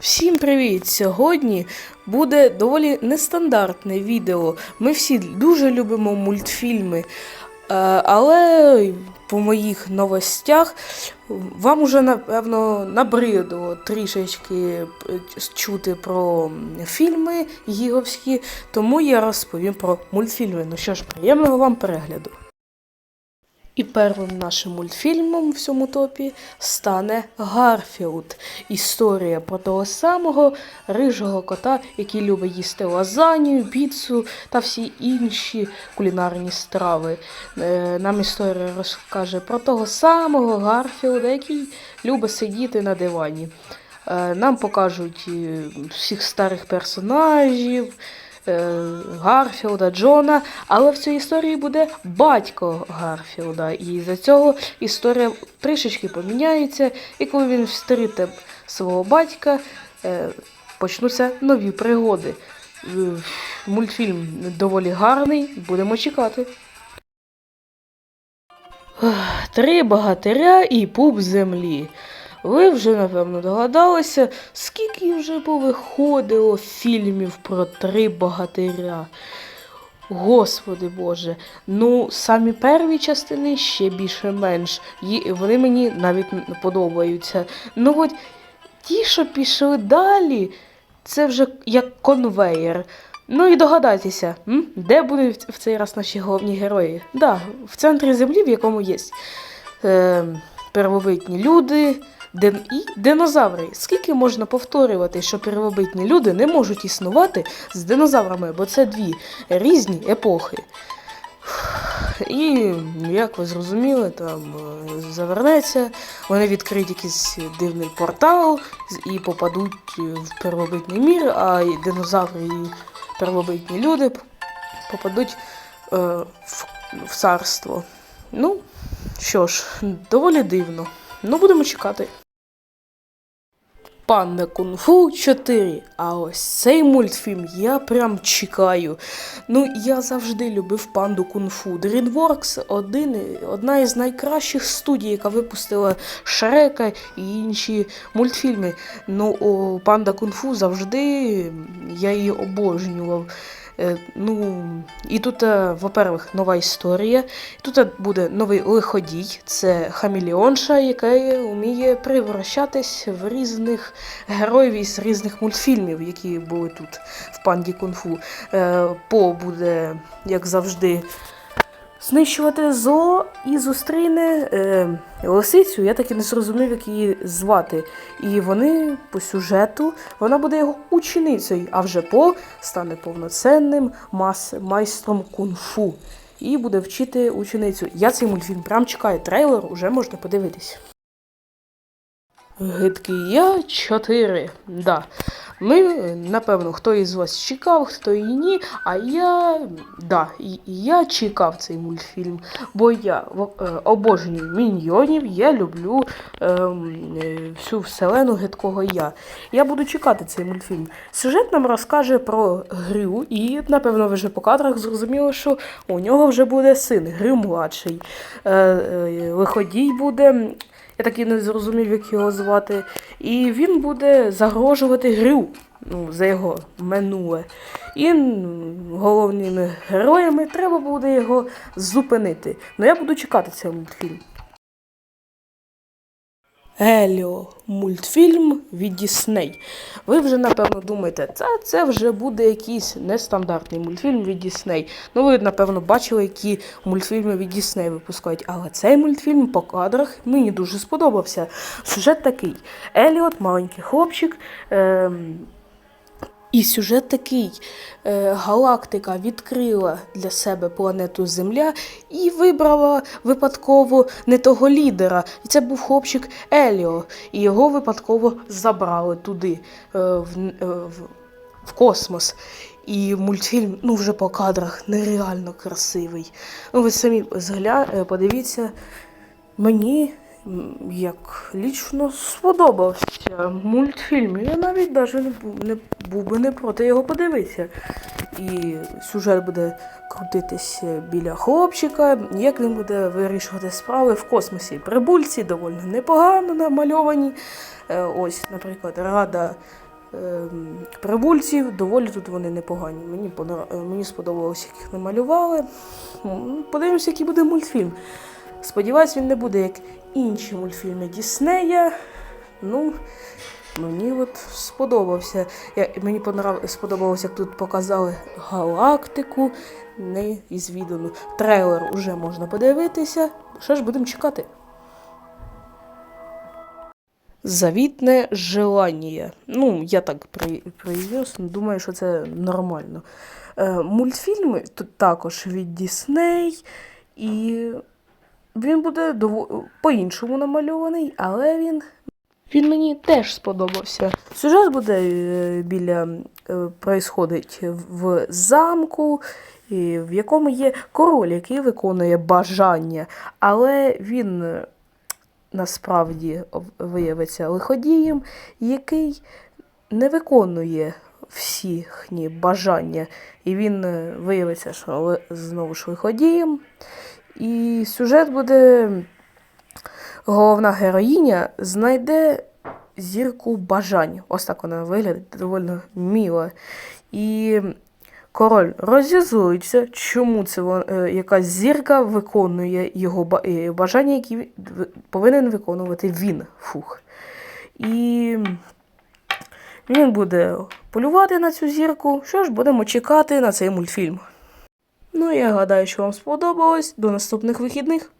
Всім привіт! Сьогодні буде доволі нестандартне відео. Ми всі дуже любимо мультфільми, е, але по моїх новостях вам уже напевно набридло трішечки чути про фільми гіговські, тому я розповім про мультфільми. Ну що ж, приємного вам перегляду. І первим нашим мультфільмом в цьому топі стане Гарфілд. Історія про того самого рижого кота, який любить їсти лазанью, піцу та всі інші кулінарні страви. Е, Нам історія розкаже про того самого Гарфілда, який любить сидіти на дивані. Е, Нам покажуть е, всіх старих персонажів. Е, Гарфілда, Джона, але в цій історії буде батько Гарфілда. І за цього історія трішечки поміняється, і коли він встріте свого батька, е, почнуться нові пригоди. Е, Мультфільм доволі гарний, будемо чекати. Три богатиря і пуп землі. Ви вже, напевно, догадалися, скільки вже повиходило фільмів про три богатиря. Господи Боже, ну самі перві частини ще більше-менш. Ї- Вони мені навіть подобаються. Ну от ті, що пішли далі, це вже як конвеєр. Ну і догадайтеся, де будуть в цей раз наші головні герої? Да, в центрі землі, в якому є е, первобитні люди. Дин і динозаври. Скільки можна повторювати, що первобитні люди не можуть існувати з динозаврами, бо це дві різні епохи. І як ви зрозуміли, там е, завернеться, вони відкриють якийсь дивний портал і попадуть е, в первобитний мір, а і динозаври і первобитні люди попадуть е, в, в царство. Ну, що ж, доволі дивно. Ну, будемо чекати. Панда Кунг-фу 4. А ось цей мультфільм я прям чекаю. Ну, я завжди любив панду Кунг-фу. DreamWorks один, одна із найкращих студій, яка випустила Шрека і інші мультфільми. Ну, о, панда Кунг-фу завжди я її обожнював. Е, Ну, і тут, е, во-первых, нова історія. Тут е, буде новий лиходій, це хаміліонша, яка вміє превращатись в різних героїв із різних мультфільмів, які були тут в панді кунг-фу. По буде, як завжди, знищувати зло і зустріне е, лисицю. Я так і не зрозумів, як її звати. І вони по сюжету вона буде його ученицею, а вже по стане повноцінним мас, майстром кунг-фу. І буде вчити ученицю. Я цей мультфільм прям чекаю. Трейлер уже можна подивитись. Гидкий я 4. Да. Ми, напевно, хто із вас чекав, хто і ні. А я. Да, я чекав цей мультфільм, бо я е, обожнюю міньйонів, я люблю ем, е, всю вселену гидкого я. Я буду чекати цей мультфільм. Сюжет нам розкаже про Грю, і, напевно, вже по кадрах зрозуміли, що у нього вже буде син, Грю младший. Е, е, Виходій буде. Я так і не зрозумів, як його звати. І він буде загрожувати Грю ну, за його минуле. І головними героями треба буде його зупинити. Ну я буду чекати цей мультфільм. Еліо мультфільм від Дісней. Ви вже напевно думаєте, це, це вже буде якийсь нестандартний мультфільм від Дісней. Ну, ви, напевно, бачили, які мультфільми від Дісней випускають. Але цей мультфільм по кадрах мені дуже сподобався. Сюжет такий: Еліот, маленький хлопчик. Ем... І сюжет такий: е, галактика відкрила для себе планету Земля і вибрала випадково не того лідера. І це був хлопчик Еліо. І його випадково забрали туди, е, в, е, в, в космос. І мультфільм ну, вже по кадрах нереально красивий. Ну, ви самі згля... подивіться, мені як лічно сподобався мультфільм. Я навіть навіть не був, не був би не проти його подивитися. І сюжет буде крутитися біля хлопчика, як він буде вирішувати справи в космосі. Прибульці доволі непогано намальовані. Е, Ось, наприклад, Рада ем, прибульців. Доволі тут вони непогані. Мені, мені сподобалось, як їх намалювали. Подивимося, який буде мультфільм. Сподіваюсь, він не буде як інші мультфільми Діснея. Ну, мені от сподобався. Я, мені понрав, сподобалось, як тут показали галактику неізвідану. Трейлер уже можна подивитися. Що ж будемо чекати? Завітне желання. Ну, я так при, привіз, думаю, що це нормально. Е, мультфільми тут також від Дісней, і він буде дово- по-іншому намальований, але він, він мені теж сподобався. Сюжет буде е, біля е, происходить в замку, в якому є король, який виконує бажання, але він е, насправді виявиться лиходієм, який не виконує всіхні бажання, і він виявиться, що знову ж лиходієм. І сюжет буде головна героїня знайде зірку бажань. Ось так вона виглядає доволі міло. І король розізлується, чому це вон- е, якась зірка виконує його е, бажання, які повинен виконувати він. Фух. І він буде полювати на цю зірку. Що ж, будемо чекати на цей мультфільм. Ну, я гадаю, що вам сподобалось. До наступних вихідних.